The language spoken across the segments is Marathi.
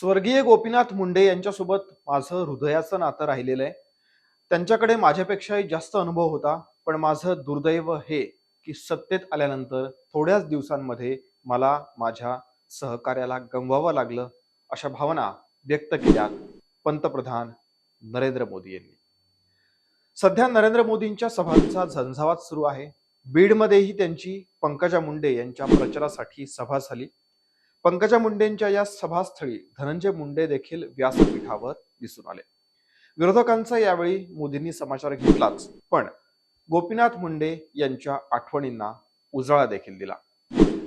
स्वर्गीय गोपीनाथ मुंडे यांच्यासोबत माझं हृदयाचं नातं राहिलेलं आहे. त्यांच्याकडे माझ्यापेक्षाही जास्त अनुभव होता पण माझं दुर्दैव हे की सत्तेत आल्यानंतर थोड्याच दिवसांमध्ये मला माझ्या सहकार्याला गमवावं लागलं अशा भावना व्यक्त केल्या पंतप्रधान नरेंद्र मोदी यांनी. सध्या नरेंद्र मोदींच्या सभांचा झंझावात सुरू आहे. बीडमध्येही त्यांची पंकजा मुंडे यांच्या प्रचारासाठी सभा झाली. पंकजा मुंडेंच्या या सभास्थळी धनंजय मुंडे देखील व्यासपीठावर दिसून आले. विरोधकांचा यावेळी मोदींनी समाचार घेतलाच पण गोपीनाथ मुंडे यांच्या आठवणींना उजाळा देखील दिला.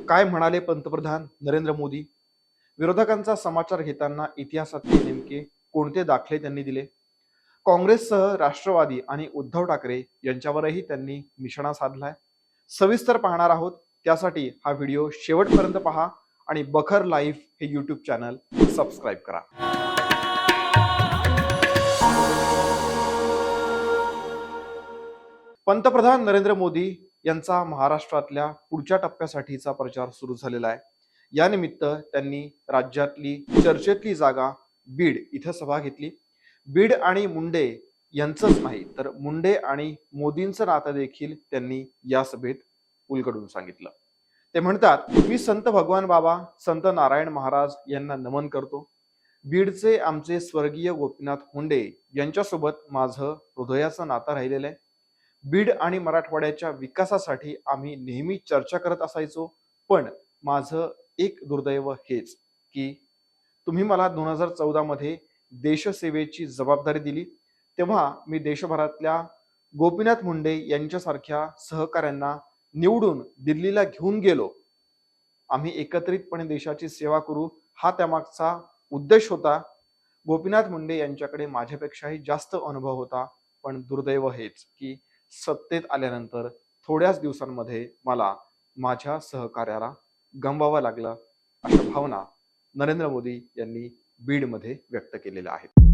काय म्हणाले पंतप्रधान नरेंद्र मोदी? विरोधकांचा समाचार घेताना इतिहासातले नेमके कोणते दाखले त्यांनी दिले? काँग्रेससह राष्ट्रवादी आणि उद्धव ठाकरे यांच्यावरही त्यांनी निशाणा साधलाय. सविस्तर पाहणार आहोत त्यासाठी हा व्हिडिओ शेवटपर्यंत पहा. आणि बखर लाईफ हे यूट्यूब चॅनल सबस्क्राईब करा. पंतप्रधान नरेंद्र मोदी यांचा महाराष्ट्रातल्या पुढच्या टप्प्यासाठीचा प्रचार सुरू झालेला आहे. यानिमित्त त्यांनी राज्यातली चर्चेतली जागा बीड इथं सभा घेतली. बीड आणि मुंडे यांचंच नाही तर मुंडे आणि मोदींचं नातं देखील त्यांनी या सभेत उलगडून सांगितलं. ते म्हणतात मी संत भगवान बाबा संत नारायण महाराज यांना नमन करतो. बीडचे आमचे स्वर्गीय गोपीनाथ मुंडे यांच्यासोबत माझं हृदयाचं नातं राहिलेलं आहे. बीड आणि मराठवाड्याच्या विकासासाठी आम्ही नेहमी चर्चा करत असायचो पण माझं एक दुर्दैव हेच की तुम्ही मला दोन हजार चौदामध्ये देशसेवेची जबाबदारी दिली. तेव्हा मी देशभरातल्या गोपीनाथ मुंडे यांच्यासारख्या सहकाऱ्यांना निवडून दिल्लीला घेऊन गेलो आम्ही एकत्रितपणे देशाची सेवा करू हा त्यामागचा उद्देश होता. गोपीनाथ मुंडे यांच्याकडे माझ्यापेक्षाही जास्त अनुभव होता पण दुर्दैव हेच की सत्तेत आल्यानंतर थोड्याच दिवसांमध्ये मला माझ्या सहकार्याला गमवावं लागलं अशा भावना नरेंद्र मोदी यांनी बीडमध्ये व्यक्त केलेल्या आहेत.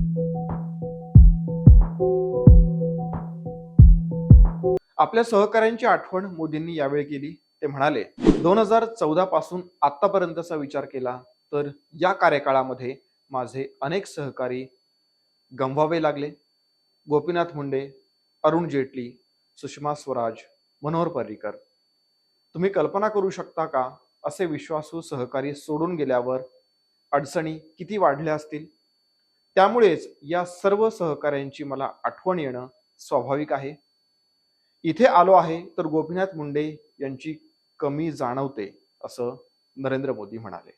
आपल्या सहकाऱ्यांची आठवण मोदींनी यावेळी केली ते म्हणाले दोन हजार चौदा पासून आतापर्यंतचा विचार केला तर या कार्यकाळामध्ये माझे अनेक सहकारी गमवावे लागले. गोपीनाथ मुंडे अरुण जेटली सुषमा स्वराज मनोहर पर्रिकर. तुम्ही कल्पना करू शकता का असे विश्वासू सहकारी सोडून गेल्यावर अडचणी किती वाढल्या असतील? त्यामुळेच या सर्व सहकाऱ्यांची मला आठवण येणं स्वाभाविक आहे. इथे आलो आहे तर गोपीनाथ मुंडे यांची कमी जाणवते असं नरेंद्र मोदी म्हणाले.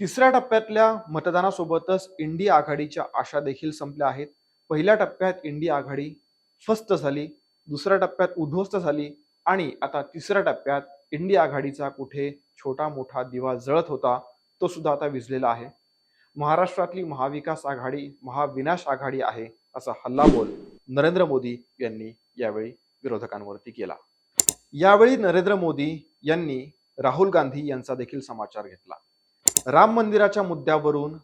तिसऱ्या टप्प्यातल्या मतदानासोबतच इंडिया आघाडीच्या आशा देखील संपल्या आहेत. पहिल्या टप्प्यात इंडिया आघाडी फस्त झाली दुसऱ्या टप्प्यात उद्ध्वस्त झाली आणि आता तिसऱ्या टप्प्यात इंडिया आघाडीचा कुठे छोटा मोठा दिवा जळत होता तो सुद्धा आता विझलेला आहे. महाराष्ट्रातली महाविकास आघाडी महाविनाश आघाडी आहे असा हल्लाबोल नरेंद्र मोदी यांनी यावेळी विरोधकांवरती केला. यावेळी नरेंद्र मोदी यांनी राहुल गांधी यांचा देखील समाचार घेतला. राम मंदिराच्या मुद्द्यावरून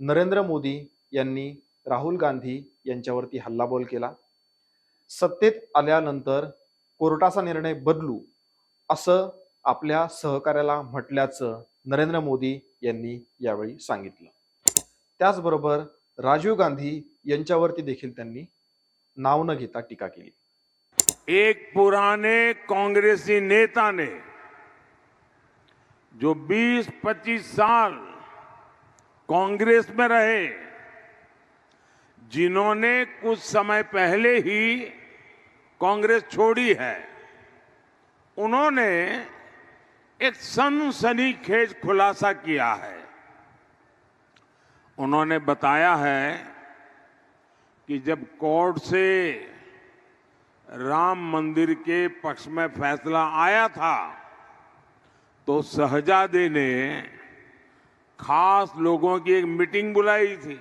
नरेंद्र मोदी यांनी राहुल गांधी यांच्यावरती हल्लाबोल केला. सत्तेत आल्यानंतर कोर्टाचा निर्णय बदलू असं आपल्या सहकार्याला म्हटल्याचं नरेंद्र मोदी यांनी यावेळी सांगितलं. त्याचबरोबर राजीव गांधी यांच्यावरती देखील त्यांनी नाव न घेता टीका केली. एक पुराने कांग्रेसी नेता ने जो 20-25 साल कांग्रेस में रहे, जिन्होंने कुछ समय पहले ही कांग्रेस छोड़ी है, उन्होंने एक सनसनीखेज खुलासा किया है। उन्होंने बताया है कि जब कोर्ट से राम मंदिर के पक्ष में फैसला आया था तो शहजादे ने खास लोगों की एक मीटिंग बुलाई थी।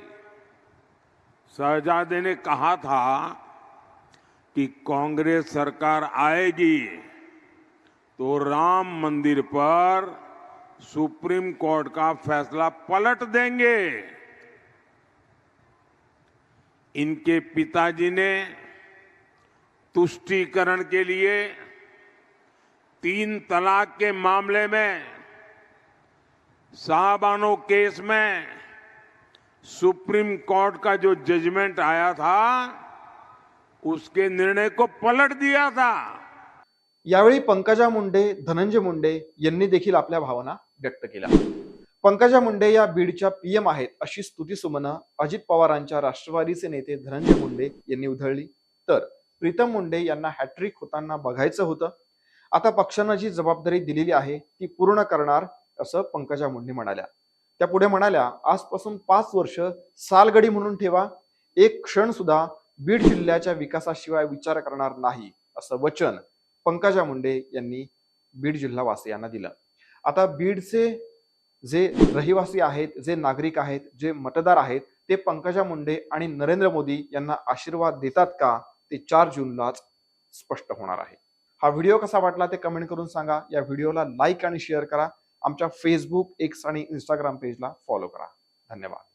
शहजादे ने कहा था कि कांग्रेस सरकार आएगी तो राम मंदिर पर सुप्रीम कोर्ट का फैसला पलट देंगे। इनके पिताजी ने तुष्टीकरण के लिए तीन तलाक के मामले में साहबानो केस में सुप्रीम कोर्ट का जो जजमेंट आया था, उसके निर्णय को पलट दिया था। यावेळी पंकजा मुंडे, धनंजय मुंडे यांनी देखील आपल्या भावना व्यक्त केल्या. पंकजा मुंडे या बीडच्या पीएम आहेत अशी स्तुतीसुमनं अजित पवारांच्या राष्ट्रवादीचे नेते धनंजय मुंडे यांनी उधळली. तर प्रीतम मुंडे यांना हॅट्रिक होताना बघायचं होतं. आता पक्षानं जी जबाबदारी दिलेली आहे ती पूर्ण करणार असं पंकजा मुंडे म्हणाल्या. त्या पुढे म्हणाल्या आजपासून पाच वर्ष सालगडी म्हणून ठेवा. एक क्षण सुद्धा बीड जिल्ह्याच्या विकासाशिवाय विचार करणार नाही असं वचन पंकजा मुंडे यांनी बीड जिल्हावासियांना दिलं. आता बीडचे जे रहिवासी आहेत जे नागरिक आहेत जे मतदार आहेत ते पंकजा मुंडे आणि नरेंद्र मोदी यांना आशीर्वाद देतात का? ते चार जूनलाच स्पष्ट होणार आहे. हा व्हिडिओ कसा वाटला ते कमेंट करून सांगा. या व्हिडिओला लाईक आणि शेअर करा. आमच्या फेसबुक एक्स आणि इंस्टाग्राम पेजला फॉलो करा. धन्यवाद.